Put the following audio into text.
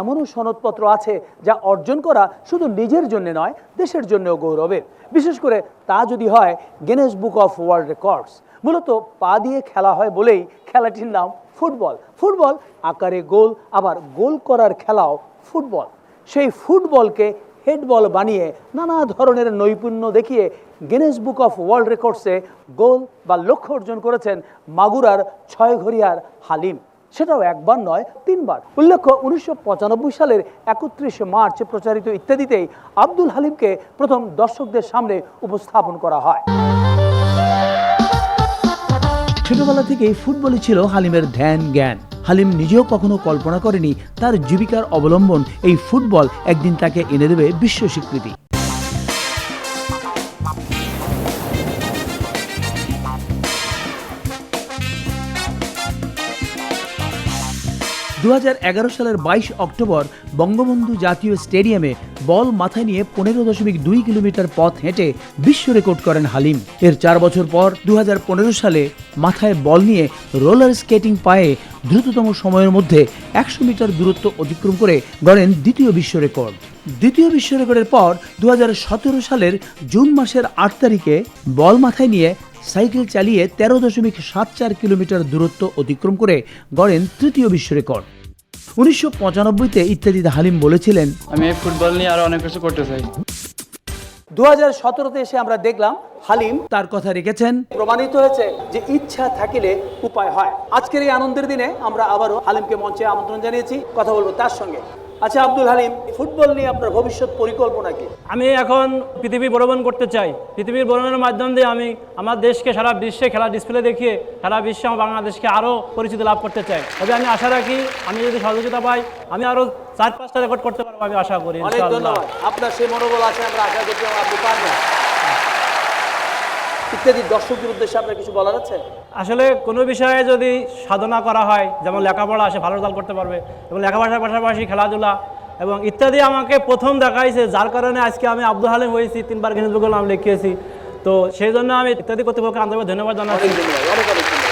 এমনও সনদপত্র আছে যা অর্জন করা শুধু নিজের জন্য নয়, দেশের জন্যও গৌরবের বিশেষ করে তা যদি হয় Guinness Book of World Records মূলত পা দিয়ে খেলা হয় বলেই খেলাটির নাম ফুটবল। ফুটবল আকারে গোল, আবার গোল করার খেলাও ফুটবল। সেই ফুটবলকে হেডবল বানিয়ে নানা ধরনের নৈপুণ্য দেখিয়ে গিনেস বুক অফ ওয়ার্ল্ড রেকর্ডসে গোল বা লক্ষ্য অর্জন করেছেন মাগুরার ছয় ছয়ঘরিয়ার হালিম। সেটাও একবার নয়, তিনবার। উল্লেখ্য, উনিশশো পঁচানব্বই সালের একত্রিশে মার্চ প্রচারিত ইত্যাদিতেই আব্দুল হালিমকে প্রথম দর্শকদের সামনে উপস্থাপন করা হয়। ছোটবেলা থেকেই ফুটবলই ছিল হালিমের ধ্যান, জ্ঞান। হালিম নিজেও কখনো কল্পনা করেনি তার জীবিকার অবলম্বন এই ফুটবল একদিন তাকে এনে দেবে বিশ্ব স্বীকৃতি। দু হাজার এগারো সালের বাইশ অক্টোবর বঙ্গবন্ধু জাতীয় স্টেডিয়ামে বল মাথায় নিয়ে পনেরো দশমিক দুই কিলোমিটার পথ হেঁটে বিশ্ব রেকর্ড করেন হালিম। এর চার বছর পর দু হাজার পনেরো সালে মাথায় বল নিয়ে রোলার স্কেটিং পায়ে দ্রুততম সময়ের মধ্যে একশো মিটার দূরত্ব অতিক্রম করে গড়েন দ্বিতীয় বিশ্ব রেকর্ড। দ্বিতীয় বিশ্ব রেকর্ডের পর দু হাজার সতেরো সালের জুন মাসের আট তারিখে বল মাথায় নিয়ে সাইকেল চালিয়ে তেরো দশমিক সাত চার কিলোমিটার দূরত্ব অতিক্রম করে গড়েন তৃতীয় বিশ্ব রেকর্ড। উনিশশো পঁচানব্বইতে ইত্যাদিতে হালিম বলেছিলেন আমি ফুটবল নিয়ে আরও অনেক কিছু করতে চাই। দু হাজার সতেরোতে এসে আমরা দেখলাম হালিম তার কথা রেখেছেন। প্রমাণিত হয়েছে যে ইচ্ছা থাকিলে উপায় হয়। আজকের এই আনন্দের দিনে আমরা আবারও হালিমকে মঞ্চে আমন্ত্রণ জানিয়েছি। কথা বলব তার সঙ্গে। আচ্ছা আব্দুল হালিম ফুটবল নিয়ে আপনার ভবিষ্যৎ পরিকল্পনা কি? আমি এখন পৃথিবী ভ্রমণ করতে চাই। পৃথিবীর ভ্রমণের মাধ্যম দিয়ে আমি আমার দেশকে সারা বিশ্বে খেলা ডিসপ্লে দেখিয়ে সারা বিশ্বে আমার বাংলাদেশকে আরও পরিচিতি লাভ করতে চাই। তবে আমি আশা রাখি আমি যদি সহযোগিতা পাই আমি আরও চার পাঁচটা রেকর্ড করতে পারব আমি আশা করি ধন্যবাদ। আপনার সেই মনোবল আছে আমরা আশা করছি আপনি পারবেন ইত্যাদি দর্শকদের উদ্দেশ্যে আপনার কিছু বলার আছে? আসলে কোনো বিষয়ে যদি সাধনা করা হয় যেমন লেখাপড়া আসে ভালো রেজাল্ট করতে পারবে এবং লেখাপড়ার পাশাপাশি খেলাধুলা এবং ইত্যাদি আমাকে প্রথম দেখাইছে যার কারণে আজকে আমি আব্দুল হালিম হয়েছি তিনবার গিনেস বুকের নাম লিখিয়েছি। তো সেই জন্য আমি ইত্যাদি কর্তৃপক্ষকে আন্তরিক ধন্যবাদ জানাচ্ছি। অনেক অনেক